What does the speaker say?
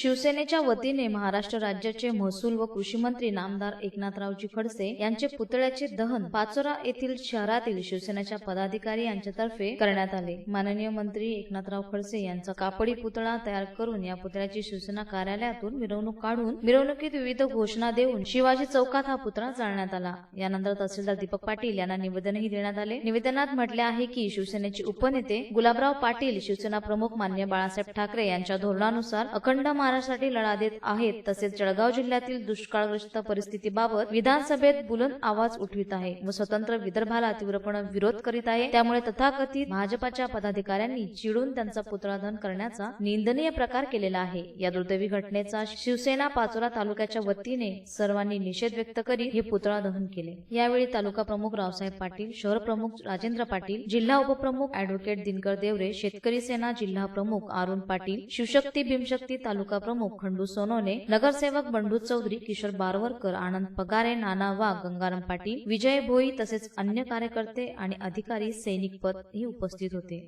शिवसेनेच्या वतीने महाराष्ट्र राज्याचे महसूल व कृषी मंत्री नामदार एकनाथरावजी खडसे यांचे पुतळ्याचे दहन पाचोरा येथील शहरातील शिवसेनेच्या पदाधिकारी यांच्यातर्फे करण्यात आले. माननीय मंत्री एकनाथराव खडसे यांचा कापडी पुतळा तयार करून या पुतळ्याची शिवसेना कार्यालयातून मिरवणूक काढून मिरवणुकीत विविध घोषणा देऊन शिवाजी चौकात हा पुतळा जाळण्यात आला. यानंतर तहसीलदार दीपक पाटील यांना निवेदनही देण्यात आले. निवेदनात म्हटले आहे की शिवसेनेचे उपनेते गुलाबराव पाटील शिवसेना प्रमुख मान्य बाळासाहेब ठाकरे यांच्या धोरणानुसार अखंड महाराष्ट्रासाठी लढा देत आहेत. तसेच जळगाव जिल्ह्यातील दुष्काळग्रस्त परिस्थितीबाबत विधानसभेत बुलंद आवाज उठवित आहे व स्वतंत्र विदर्भाला तीव्रपणे विरोध करीत आहे. त्यामुळे तथाकथित भाजपाच्या पदाधिकाऱ्यांनी चिडून त्यांचा पुतळा दहन करण्याचा निंदनीय प्रकार केलेला आहे. या दुर्दैवी घटनेचा शिवसेना पाचोरा तालुक्याच्या वतीने सर्वांनी निषेध व्यक्त करीत हे पुतळा दहन केले. यावेळी तालुका प्रमुख रावसाहेब पाटील शहर प्रमुख राजेंद्र पाटील जिल्हा उपप्रमुख अॅडव्होकेट दिनकर देवरे शेतकरी सेना जिल्हा प्रमुख अरुण पाटील शिवशक्ती भीमशक्ती तालुका प्रमुख खंडू सोनवणे नगरसेवक बंडू चौधरी किशोर बारवरकर आनंद पगारे नाना वाघ गंगाराम पाटील विजय भोई तसेच अन्य कार्यकर्ते आणि अधिकारी सैनिक पद ही उपस्थित होते.